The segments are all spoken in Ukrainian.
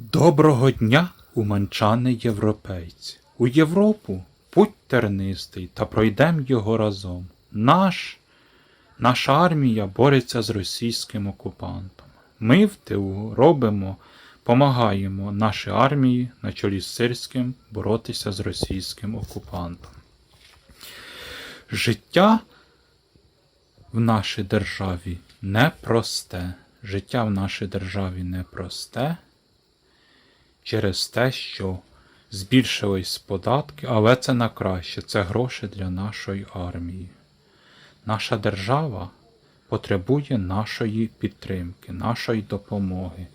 Доброго дня, уманчани європейці. У Європу путь тернистий, та пройдем його разом. Наш, наша армія бореться з російським окупантом. Ми в ТУ робимо, помагаємо нашій армії на чолі з Сирським боротися з російським окупантом. Життя в нашій державі непросте. Життя в нашій державі непросте через те, що збільшились податки, але це на краще, це гроші для нашої армії. Наша держава потребує нашої підтримки, нашої допомоги.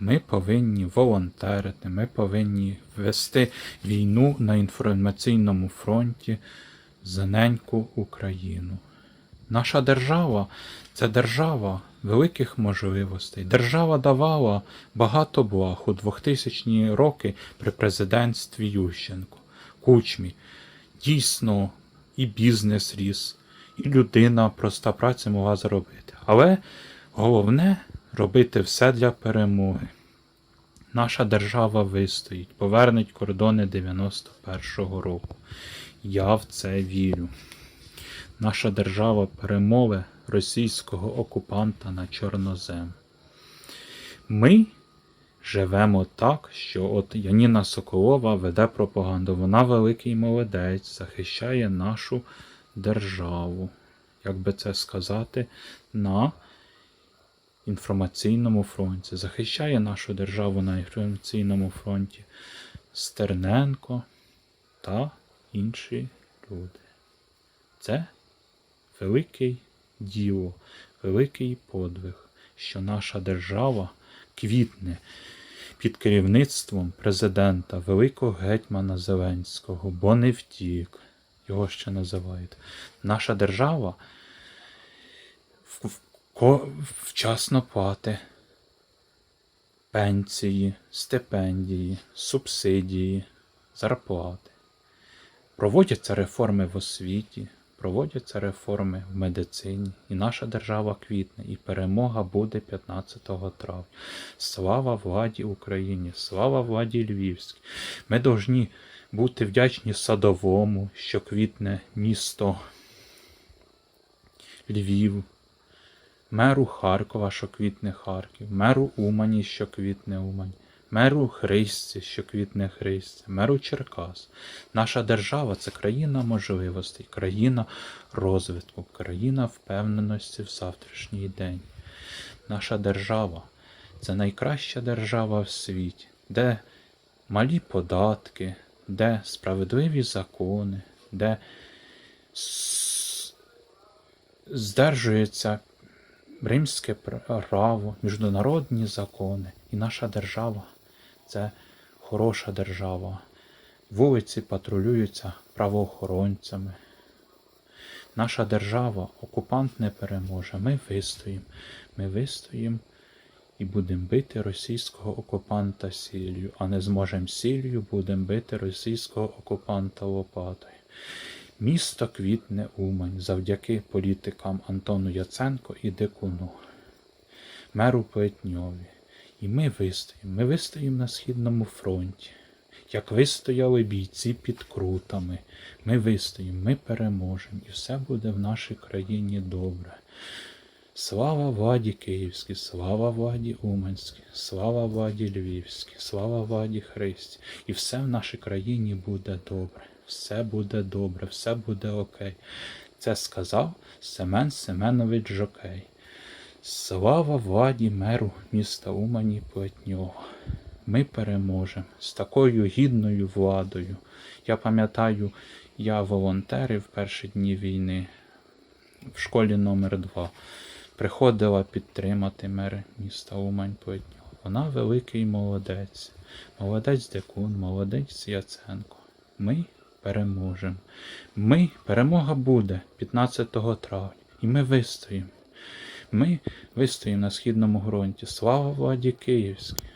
Ми повинні волонтерити, ми повинні вести війну на інформаційному фронті за неньку Україну. Наша держава це держава великих можливостей. Держава давала багато благ у 2000-ні роки при президентстві Ющенко, Кучмі. Дійсно, і бізнес ріс, і людина проста праця могла заробити. Але головне робити все для перемоги. Наша держава вистоїть, повернеть кордони 91-го року. Я в це вірю. Наша держава перемови російського окупанта на Чорнозем. Ми живемо так, що от Яніна Соколова веде пропаганду. Вона великий молодець, захищає нашу державу, як би це сказати, на інформаційному фронті. Захищає нашу державу на інформаційному фронті Стерненко та інші люди. Це великий діло, великий подвиг, що наша держава квітне під керівництвом президента Великого гетьмана Зеленського, бо не втік, його ще називають. Наша держава вчасно платить пенсії, стипендії, субсидії, зарплати. Проводяться реформи в освіті, проводяться реформи в медицині, і наша держава квітне, і перемога буде 15 травня. Слава владі Україні, слава владі Львівській. Ми повинні бути вдячні садовому, що квітне місто Львів, меру Харкова, що квітне Харків, меру Умані, що квітне Умань, меру Христі, що квітне Христі, меру Черкас. Наша держава це країна можливостей, країна розвитку, країна впевненості в завтрашній день. Наша держава це найкраща держава в світі, де малі податки, де справедливі закони, де здержується римське право, міжнародні закони. І наша держава це хороша держава. Вулиці патрулюються правоохоронцями. Наша держава, окупант не переможе. Ми вистоїмо. Ми вистоїмо і будемо бити російського окупанта сіллю, а не зможемо сіллю, будемо бити російського окупанта лопатою. Місто квітне Умань завдяки політикам Антону Яценко і Дикуну, меру Плетньові. І ми вистоїмо. Ми вистоїмо на Східному фронті. Як вистояли бійці під крутами. Ми вистоїмо, ми переможемо, і все буде в нашій країні добре. Слава владі Київській, слава владі Уманській, слава владі Львівській, слава владі Христі. І все в нашій країні буде добре. Все буде добре, все буде окей. Це сказав Семен Семенович Жокей. Слава владі меру міста Умані Плетнього. Ми переможемо з такою гідною владою. Я пам'ятаю, я волонтерив в перші дні війни в школі номер 2 приходила підтримати мер міста Умань Плетнього. Вона великий молодець. Молодець Декун, молодець Яценко. Ми переможемо. Ми, перемога буде 15 травня. І ми вистоїмо. Ми вистоїмо на східному ґрунті. Слава владі Київській!